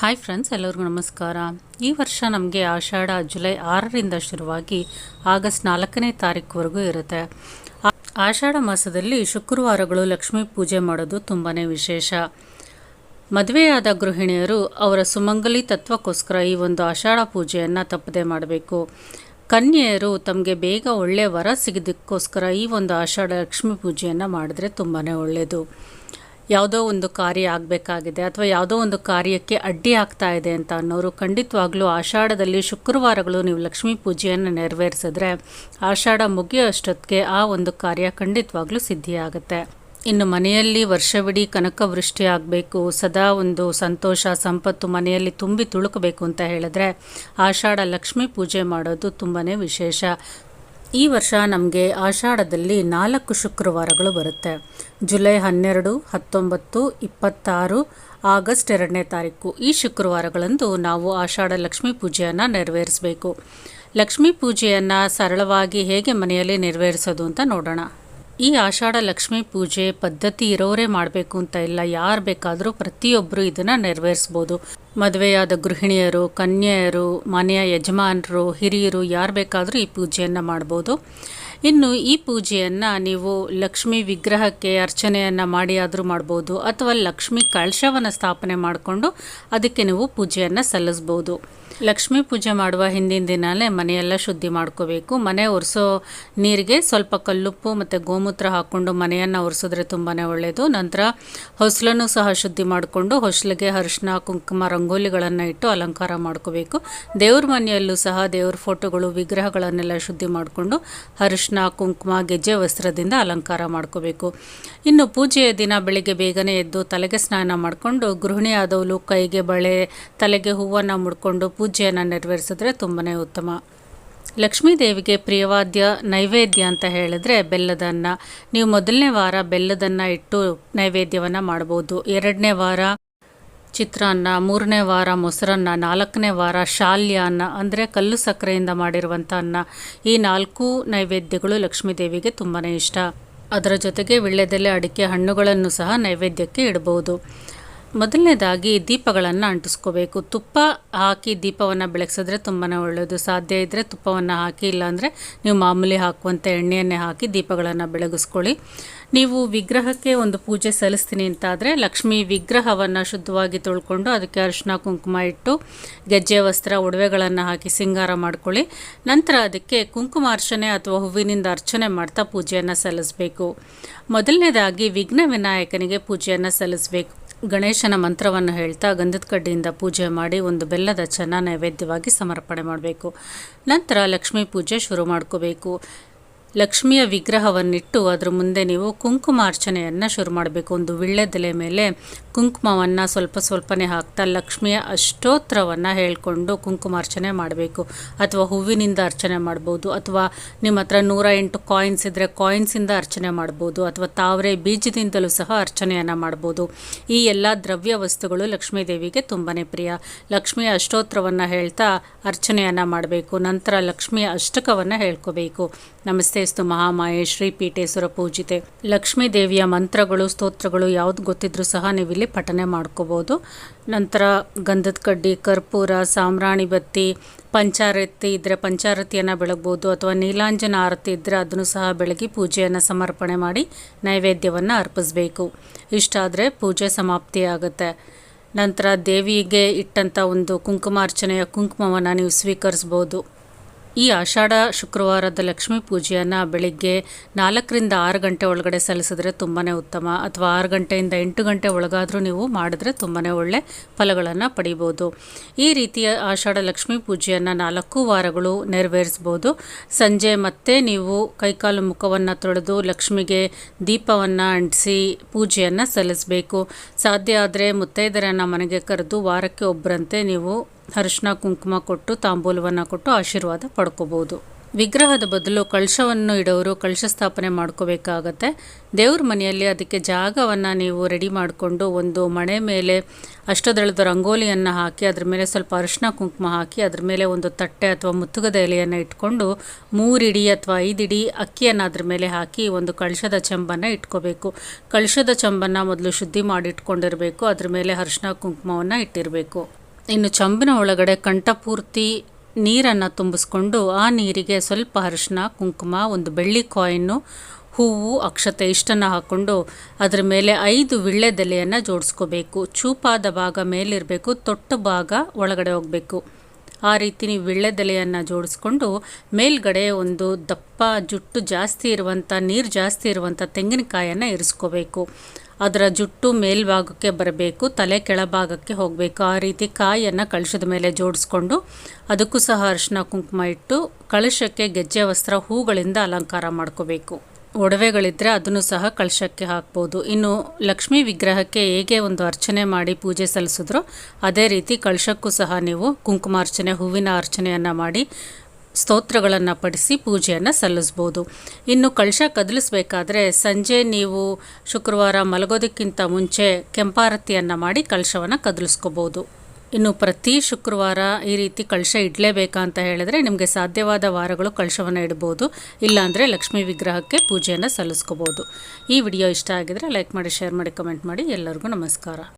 Hi friends ಎಲ್ಲರಿಗೂ ನಮಸ್ಕಾರ. ಈ ವರ್ಷ ನಮಗೆ ಆಷಾಢ ಜುಲೈ ಆರರಿಂದ ಶುರುವಾಗಿ ಆಗಸ್ಟ್ ನಾಲ್ಕನೇ ತಾರೀಕುವರೆಗೂ ಇರುತ್ತೆ. ಆಷಾಢ ಮಾಸದಲ್ಲಿ ಶುಕ್ರವಾರಗಳು ಲಕ್ಷ್ಮೀ ಪೂಜೆ ಮಾಡೋದು ತುಂಬಾ ವಿಶೇಷ. ಮದುವೆಯಾದ ಗೃಹಿಣಿಯರು ಅವರ ಸುಮಂಗಲಿ ತತ್ವಕ್ಕೋಸ್ಕರ ಈ ಒಂದು ಆಷಾಢ ಪೂಜೆಯನ್ನು ತಪ್ಪದೆ ಮಾಡಬೇಕು. ಕನ್ಯೆಯರು ತಮಗೆ ಬೇಗ ಒಳ್ಳೆಯ ವರ ಸಿಗೋದಕ್ಕೋಸ್ಕರ ಈ ಒಂದು ಆಷಾಢ ಲಕ್ಷ್ಮೀ ಪೂಜೆಯನ್ನು ಮಾಡಿದ್ರೆ ತುಂಬಾ ಒಳ್ಳೆಯದು ಯಾವುದೋ ಒಂದು ಕಾರ್ಯ ಆಗಬೇಕಾಗಿದೆ ಅಥವಾ ಯಾವುದೋ ಒಂದು ಕಾರ್ಯಕ್ಕೆ ಅಡ್ಡಿ ಆಗ್ತಾ ಇದೆ ಅಂತ ಅನ್ನೋರು ಖಂಡಿತವಾಗ್ಲೂ ಆಷಾಢದಲ್ಲಿ ಶುಕ್ರವಾರಗಳು ನೀವು ಲಕ್ಷ್ಮೀ ಪೂಜೆಯನ್ನು ನೆರವೇರಿಸಿದ್ರೆ ಆಷಾಢ ಮುಗಿಯೋಷ್ಟೊತ್ತಿಗೆ ಆ ಒಂದು ಕಾರ್ಯ ಖಂಡಿತವಾಗ್ಲೂ ಸಿದ್ಧಿಯಾಗುತ್ತೆ. ಇನ್ನು ಮನೆಯಲ್ಲಿ ವರ್ಷವಿಡೀ ಕನಕವೃಷ್ಟಿ ಆಗಬೇಕು, ಸದಾ ಒಂದು ಸಂತೋಷ, ಸಂಪತ್ತು ಮನೆಯಲ್ಲಿ ತುಂಬಿ ತುಳುಕಬೇಕು ಅಂತ ಹೇಳಿದ್ರೆ ಆಷಾಢ ಲಕ್ಷ್ಮೀ ಪೂಜೆ ಮಾಡೋದು ತುಂಬಾ ವಿಶೇಷ. ಈ ವರ್ಷ ನಮಗೆ ಆಷಾಢದಲ್ಲಿ ನಾಲ್ಕು ಶುಕ್ರವಾರಗಳು ಬರುತ್ತೆ. ಜುಲೈ ಹನ್ನೆರಡು, ಹತ್ತೊಂಬತ್ತು, ಇಪ್ಪತ್ತಾರು, ಆಗಸ್ಟ್ ಎರಡನೇ ತಾರೀಕು. ಈ ಶುಕ್ರವಾರಗಳಂದು ನಾವು ಆಷಾಢ ಲಕ್ಷ್ಮೀ ಪೂಜೆಯನ್ನು ನೆರವೇರಿಸಬೇಕು. ಲಕ್ಷ್ಮೀ ಪೂಜೆಯನ್ನು ಸರಳವಾಗಿ ಹೇಗೆ ಮನೆಯಲ್ಲಿ ನೆರವೇರಿಸೋದು ಅಂತ ನೋಡೋಣ. ಈ ಆಷಾಢ ಲಕ್ಷ್ಮಿ ಪೂಜೆ ಪದ್ಧತಿ ಇರೋರೇ ಮಾಡಬೇಕು ಅಂತ ಇಲ್ಲ. ಯಾರು ಬೇಕಾದರೂ ಪ್ರತಿಯೊಬ್ಬರು ಇದನ್ನು ನೆರವೇರಿಸ್ಬೋದು. ಮದುವೆಯಾದ ಗೃಹಿಣಿಯರು, ಕನ್ಯೆಯರು, ಮನೆಯ ಯಜಮಾನರು, ಹಿರಿಯರು ಯಾರು ಬೇಕಾದರೂ ಈ ಪೂಜೆಯನ್ನು ಮಾಡ್ಬೋದು. ಇನ್ನು ಈ ಪೂಜೆಯನ್ನು ನೀವು ಲಕ್ಷ್ಮಿ ವಿಗ್ರಹಕ್ಕೆ ಅರ್ಚನೆಯನ್ನು ಮಾಡಿ ಆದರೂ ಮಾಡ್ಬೋದು. ಅಥವಾ ಲಕ್ಷ್ಮಿ ಕಳಶವನ್ನು ಸ್ಥಾಪನೆ ಮಾಡಿಕೊಂಡು ಅದಕ್ಕೆ ನೀವು ಪೂಜೆಯನ್ನು ಸಲ್ಲಿಸ್ಬೋದು. ಲಕ್ಷ್ಮೀ ಪೂಜೆ ಮಾಡುವ ಹಿಂದಿನ ದಿನವೇ ಮನೆಯೆಲ್ಲ ಶುದ್ಧಿ ಮಾಡ್ಕೋಬೇಕು. ಮನೆ ಒರೆಸೋ ನೀರಿಗೆ ಸ್ವಲ್ಪ ಕಲ್ಲುಪ್ಪು ಮತ್ತು ಗೋಮೂತ್ರ ಹಾಕ್ಕೊಂಡು ಮನೆಯನ್ನು ಒರೆಸಿದ್ರೆ ತುಂಬಾ ಒಳ್ಳೆಯದು ನಂತರ ಹೊಸಲನ್ನು ಸಹ ಶುದ್ಧಿ ಮಾಡಿಕೊಂಡು ಹೊಸಲಿಗೆ ಅರಿಶಿನ ಕುಂಕುಮ, ರಂಗೋಲಿಗಳನ್ನು ಇಟ್ಟು ಅಲಂಕಾರ ಮಾಡ್ಕೋಬೇಕು. ದೇವ್ರ ಮನೆಯಲ್ಲೂ ಸಹ ದೇವ್ರ ಫೋಟೋಗಳು, ವಿಗ್ರಹಗಳನ್ನೆಲ್ಲ ಶುದ್ಧಿ ಮಾಡಿಕೊಂಡು ಅರಿಶಿನ ಕುಂಕುಮ, ಗೆಜ್ಜೆ ವಸ್ತ್ರದಿಂದ ಅಲಂಕಾರ ಮಾಡ್ಕೋಬೇಕು. ಇನ್ನು ಪೂಜೆಯ ದಿನ ಬೆಳಿಗ್ಗೆ ಬೇಗನೆ ಎದ್ದು ತಲೆಗೆ ಸ್ನಾನ ಮಾಡಿಕೊಂಡು ಗೃಹಿಣಿಯಾದವಳು ಕೈಗೆ ಬಳೆ, ತಲೆಗೆ ಹೂವನ್ನು ಮುಡ್ಕೊಂಡು ಪೂಜೆಯನ್ನು ನೆರವೇರಿಸಿದ್ರೆ ತುಂಬಾ ಉತ್ತಮ. ಲಕ್ಷ್ಮೀ ದೇವಿಗೆ ಪ್ರಿಯವಾದ್ಯ ನೈವೇದ್ಯ ಅಂತ ಹೇಳಿದ್ರೆ ಬೆಲ್ಲದನ್ನ. ನೀವು ಮೊದಲನೇ ವಾರ ಬೆಲ್ಲದನ್ನ ಇಟ್ಟು ನೈವೇದ್ಯವನ್ನು ಮಾಡ್ಬೋದು ಎರಡನೇ ವಾರ ಚಿತ್ರಾನ್ನ, ಮೂರನೇ ವಾರ ಮೊಸರನ್ನ, ನಾಲ್ಕನೇ ವಾರ ಶಾಲ್ಯ ಅನ್ನ, ಅಂದರೆ ಕಲ್ಲು ಸಕ್ಕರೆಯಿಂದ ಮಾಡಿರುವಂಥ ಅನ್ನ. ಈ ನಾಲ್ಕು ನೈವೇದ್ಯಗಳು ಲಕ್ಷ್ಮೀ ದೇವಿಗೆ ತುಂಬಾ ಇಷ್ಟ. ಅದರ ಜೊತೆಗೆ ವಿಳ್ಳೆದೆಲೆ ಅಡಿಕೆ ಹಣ್ಣುಗಳನ್ನು ಸಹ ನೈವೇದ್ಯಕ್ಕೆ ಇಡಬಹುದು. ಮೊದಲನೇದಾಗಿ ದೀಪಗಳನ್ನು ಅಂಟಿಸ್ಕೋಬೇಕು. ತುಪ್ಪ ಹಾಕಿ ದೀಪವನ್ನು ಬೆಳಗ್ಸಿದ್ರೆ ತುಂಬಾ ಒಳ್ಳೆಯದು ಸಾಧ್ಯ ಇದ್ದರೆ ತುಪ್ಪವನ್ನು ಹಾಕಿ, ಇಲ್ಲಾಂದರೆ ನೀವು ಮಾಮೂಲಿ ಹಾಕುವಂಥ ಎಣ್ಣೆಯನ್ನೇ ಹಾಕಿ ದೀಪಗಳನ್ನು ಬೆಳಗಿಸ್ಕೊಳ್ಳಿ. ನೀವು ವಿಗ್ರಹಕ್ಕೆ ಒಂದು ಪೂಜೆ ಸಲ್ಲಿಸ್ತೀನಿ ಅಂತಾದರೆ ಲಕ್ಷ್ಮಿ ವಿಗ್ರಹವನ್ನು ಶುದ್ಧವಾಗಿ ತೊಳ್ಕೊಂಡು ಅದಕ್ಕೆ ಅರಿಶಿನ ಕುಂಕುಮ ಇಟ್ಟು ಗೆಜ್ಜೆ, ವಸ್ತ್ರ, ಒಡವೆಗಳನ್ನು ಹಾಕಿ ಸಿಂಗಾರ ಮಾಡ್ಕೊಳ್ಳಿ. ನಂತರ ಅದಕ್ಕೆ ಕುಂಕುಮ ಅರ್ಚನೆ ಅಥವಾ ಹೂವಿನಿಂದ ಅರ್ಚನೆ ಮಾಡ್ತಾ ಪೂಜೆಯನ್ನು ಸಲ್ಲಿಸಬೇಕು. ಮೊದಲನೇದಾಗಿ ವಿಘ್ನ ವಿನಾಯಕನಿಗೆ ಪೂಜೆಯನ್ನು ಸಲ್ಲಿಸಬೇಕು. ಗಣೇಶನ ಮಂತ್ರವನ್ನು ಹೇಳ್ತಾ ಗಂಧದ ಕಡ್ಡಿಯಿಂದ ಪೂಜೆ ಮಾಡಿ ಒಂದು ಬೆಲ್ಲದ ಚೆನ್ನ ನೈವೇದ್ಯವಾಗಿ ಸಮರ್ಪಣೆ ಮಾಡಬೇಕು. ನಂತರ ಲಕ್ಷ್ಮೀ ಪೂಜೆ ಶುರು ಮಾಡ್ಕೋಬೇಕು. ಲಕ್ಷ್ಮಿಯ ವಿಗ್ರಹವನ್ನಿಟ್ಟು ಅದರ ಮುಂದೆ ನೀವು ಕುಂಕುಮಾರ್ಚನೆಯನ್ನು ಶುರು ಮಾಡಬೇಕು. ಒಂದು ವಿಳ್ಳೆದೆಲೆ ಮೇಲೆ ಕುಂಕುಮವನ್ನು ಸ್ವಲ್ಪ ಸ್ವಲ್ಪನೇ ಹಾಕ್ತಾ ಲಕ್ಷ್ಮಿಯ ಅಷ್ಟೋತ್ರವನ್ನು ಹೇಳ್ಕೊಂಡು ಕುಂಕುಮಾರ್ಚನೆ ಮಾಡಬೇಕು. ಅಥವಾ ಹೂವಿನಿಂದ ಅರ್ಚನೆ ಮಾಡ್ಬೋದು. ಅಥವಾ ನಿಮ್ಮ ಹತ್ರ ನೂರ ಎಂಟು ಕಾಯಿನ್ಸ್ ಇದ್ದರೆ ಕಾಯಿನ್ಸಿಂದ ಅರ್ಚನೆ ಮಾಡ್ಬೋದು. ಅಥವಾ ತಾವರೆ ಬೀಜದಿಂದಲೂ ಸಹ ಅರ್ಚನೆಯನ್ನು ಮಾಡ್ಬೋದು. ಈ ಎಲ್ಲ ದ್ರವ್ಯ ವಸ್ತುಗಳು ಲಕ್ಷ್ಮೀ ದೇವಿಗೆ ತುಂಬಾ ಪ್ರಿಯ. ಲಕ್ಷ್ಮಿಯ ಅಷ್ಟೋತ್ರವನ್ನು ಹೇಳ್ತಾ ಅರ್ಚನೆಯನ್ನು ಮಾಡಬೇಕು. ನಂತರ ಲಕ್ಷ್ಮಿಯ ಅಷ್ಟಕವನ್ನು ಹೇಳ್ಕೋಬೇಕು. ನಮಸ್ತೆ ಸ್ತು ಮಹಾಮಾಯೆ ಶ್ರೀ ಪೀಠೇಶ್ವರ ಪೂಜಿತೆ. ಲಕ್ಷ್ಮೀ ದೇವಿಯ ಮಂತ್ರಗಳು, ಸ್ತೋತ್ರಗಳು ಯಾವುದು ಗೊತ್ತಿದ್ರೂ ಸಹ ನೀವು ಇಲ್ಲಿ ಪಠನೆ ಮಾಡ್ಕೋಬೋದು. ನಂತರ ಗಂಧದ ಕಡ್ಡಿ, ಕರ್ಪೂರ ಸಾಮ್ರಾಣಿ ಬತ್ತಿ, ಪಂಚಾರತಿ ಇದ್ದರೆ ಪಂಚಾರತಿಯನ್ನು ಬೆಳಗ್ಬೋದು ಅಥವಾ ನೀಲಾಂಜನ ಆರತಿ ಇದ್ದರೆ ಅದನ್ನು ಸಹ ಬೆಳಗಿ ಪೂಜೆಯನ್ನು ಸಮರ್ಪಣೆ ಮಾಡಿ ನೈವೇದ್ಯವನ್ನು ಅರ್ಪಿಸಬೇಕು. ಇಷ್ಟಾದರೆ ಪೂಜೆ ಸಮಾಪ್ತಿಯಾಗುತ್ತೆ ನಂತರ ದೇವಿಗೆ ಇಟ್ಟಂಥ ಒಂದು ಕುಂಕುಮಾರ್ಚನೆಯ ಕುಂಕುಮವನ್ನು ನೀವು ಸ್ವೀಕರಿಸ್ಬೋದು. ಈ ಆಷಾಢ ಶುಕ್ರವಾರದ ಲಕ್ಷ್ಮೀ ಪೂಜೆಯನ್ನು ಬೆಳಿಗ್ಗೆ ನಾಲ್ಕರಿಂದ ಆರು ಗಂಟೆ ಒಳಗಡೆ ಸಲ್ಲಿಸಿದ್ರೆ ತುಂಬಾ ಉತ್ತಮ. ಅಥವಾ ಆರು ಗಂಟೆಯಿಂದ ಎಂಟು ಗಂಟೆ ಒಳಗಾದರೂ ನೀವು ಮಾಡಿದ್ರೆ ತುಂಬಾ ಒಳ್ಳೆ ಫಲಗಳನ್ನು ಪಡಿಬೋದು. ಈ ರೀತಿಯ ಆಷಾಢ ಲಕ್ಷ್ಮೀ ಪೂಜೆಯನ್ನು ನಾಲ್ಕು ವಾರಗಳು ನೆರವೇರಿಸ್ಬೋದು ಸಂಜೆ ಮತ್ತೆ ನೀವು ಕೈಕಾಲು ಮುಖವನ್ನು ತೊಳೆದು ಲಕ್ಷ್ಮಿಗೆ ದೀಪವನ್ನು ಅಂಟಿಸಿ ಪೂಜೆಯನ್ನು ಸಲ್ಲಿಸಬೇಕು. ಸಾಧ್ಯ ಆದರೆ ಮುತ್ತೈದರನ್ನು ಮನೆಗೆ ಕರೆದು ವಾರಕ್ಕೆ ಒಬ್ಬರಂತೆ ನೀವು ಅರಿಶಿನ ಕುಂಕುಮ ಕೊಟ್ಟು, ತಾಂಬೂಲವನ್ನು ಕೊಟ್ಟು ಆಶೀರ್ವಾದ ಪಡ್ಕೋಬೋದು ವಿಗ್ರಹದ ಬದಲು ಕಳಶವನ್ನು ಇಡೋರು ಕಳಶ ಸ್ಥಾಪನೆ ಮಾಡ್ಕೋಬೇಕಾಗತ್ತೆ. ದೇವ್ರ ಮನೆಯಲ್ಲಿ ಅದಕ್ಕೆ ಜಾಗವನ್ನು ನೀವು ರೆಡಿ ಮಾಡಿಕೊಂಡು ಒಂದು ಮಣೆ ಮೇಲೆ ಅಷ್ಟದಳದ ರಂಗೋಲಿಯನ್ನು ಹಾಕಿ, ಅದ್ರ ಮೇಲೆ ಸ್ವಲ್ಪ ಅರಿಶಿನ ಕುಂಕುಮ ಹಾಕಿ, ಅದ್ರ ಮೇಲೆ ಒಂದು ತಟ್ಟೆ ಅಥವಾ ಮುತ್ತುಗದ ಎಲೆಯನ್ನು ಇಟ್ಕೊಂಡು ಮೂರಿಡಿ ಅಥವಾ ಐದಿಡಿ ಅಕ್ಕಿಯನ್ನು ಅದ್ರ ಮೇಲೆ ಹಾಕಿ ಒಂದು ಕಳಶದ ಚೆಂಬನ್ನು ಇಟ್ಕೋಬೇಕು. ಕಳಶದ ಚೆಂಬನ್ನು ಮೊದಲು ಶುದ್ಧಿ ಮಾಡಿ ಇಟ್ಕೊಂಡಿರಬೇಕು, ಅದ್ರ ಮೇಲೆ ಅರಿಶಿನ ಕುಂಕುಮವನ್ನು ಇಟ್ಟಿರಬೇಕು. ಇನ್ನು ಚಂಬಿನ ಒಳಗಡೆ ಕಂಠಪೂರ್ತಿ ನೀರನ್ನು ತುಂಬಿಸ್ಕೊಂಡು ಆ ನೀರಿಗೆ ಸ್ವಲ್ಪ ಅರಿಶಿನ, ಕುಂಕುಮ, ಒಂದು ಬೆಳ್ಳಿ ಕಾಯಿನ್ನು, ಹೂವು, ಅಕ್ಷತೆ ಇಷ್ಟನ್ನು ಹಾಕ್ಕೊಂಡು ಅದರ ಮೇಲೆ ಐದು ವಿಳ್ಳೆದೆಲೆಯನ್ನು ಜೋಡಿಸ್ಕೋಬೇಕು. ಚೂಪಾದ ಭಾಗ ಮೇಲಿರಬೇಕು, ತೊಟ್ಟ ಭಾಗ ಒಳಗಡೆ ಹೋಗಬೇಕು. ಆ ರೀತಿ ನೀವು ವಿಳ್ಳೆದೆಲೆಯನ್ನು ಜೋಡಿಸ್ಕೊಂಡು ಮೇಲ್ಗಡೆ ಒಂದು ದಪ್ಪ, ಜುಟ್ಟು ಜಾಸ್ತಿ ಇರುವಂಥ ನೀರು ಜಾಸ್ತಿ ಇರುವಂಥ ತೆಂಗಿನಕಾಯನ್ನು ಇರಿಸ್ಕೋಬೇಕು. ಅದರ ಜುಟ್ಟು ಮೇಲ್ಭಾಗಕ್ಕೆ ಬರಬೇಕು, ತಲೆ ಕೆಳಭಾಗಕ್ಕೆ ಹೋಗಬೇಕು. ಆ ರೀತಿ ಕಾಯಿಯನ್ನು ಕಳಶದ ಮೇಲೆ ಜೋಡಿಸ್ಕೊಂಡು ಅದಕ್ಕೂ ಸಹ ಅರಿಶಿನ ಕುಂಕುಮ ಇಟ್ಟು ಕಳಶಕ್ಕೆ ಗೆಜ್ಜೆ ವಸ್ತ್ರ ಹೂಗಳಿಂದ ಅಲಂಕಾರ ಮಾಡ್ಕೋಬೇಕು. ಒಡವೆಗಳಿದ್ದರೆ ಅದನ್ನು ಸಹ ಕಳಶಕ್ಕೆ ಹಾಕ್ಬೋದು. ಇನ್ನು ಲಕ್ಷ್ಮೀ ವಿಗ್ರಹಕ್ಕೆ ಹೇಗೆ ಒಂದು ಅರ್ಚನೆ ಮಾಡಿ ಪೂಜೆ ಸಲ್ಲಿಸಿದ್ರೋ ಅದೇ ರೀತಿ ಕಳಶಕ್ಕೂ ಸಹ ನೀವು ಕುಂಕುಮಾರ್ಚನೆ, ಹೂವಿನ ಅರ್ಚನೆಯನ್ನು ಮಾಡಿ ಸ್ತೋತ್ರಗಳನ್ನು ಪಡಿಸಿ ಪೂಜೆಯನ್ನು ಸಲ್ಲಿಸ್ಬೋದು. ಇನ್ನು ಕಳಶ ಕದಲಿಸಬೇಕಾದ್ರೆ ಸಂಜೆ ನೀವು ಶುಕ್ರವಾರ ಮಲಗೋದಕ್ಕಿಂತ ಮುಂಚೆ ಕೆಂಪಾರತಿಯನ್ನು ಮಾಡಿ ಕಳಶವನ್ನು ಕದಲಿಸ್ಕೋಬೋದು. ಇನ್ನು ಪ್ರತಿ ಶುಕ್ರವಾರ ಈ ರೀತಿ ಕಳಶ ಇಡಲೇಬೇಕಾ ಅಂತ ಹೇಳಿದ್ರೆ ನಿಮಗೆ ಸಾಧ್ಯವಾದ ವಾರಗಳು ಕಳಶವನ್ನು ಇಡ್ಬೋದು. ಇಲ್ಲಾಂದರೆ ಲಕ್ಷ್ಮೀ ವಿಗ್ರಹಕ್ಕೆ ಪೂಜೆಯನ್ನು ಸಲ್ಲಿಸ್ಕೋಬೋದು. ಈ ವಿಡಿಯೋ ಇಷ್ಟ ಆಗಿದರೆ ಲೈಕ್ ಮಾಡಿ, ಶೇರ್ ಮಾಡಿ, ಕಮೆಂಟ್ ಮಾಡಿ. ಎಲ್ಲರಿಗೂ ನಮಸ್ಕಾರ.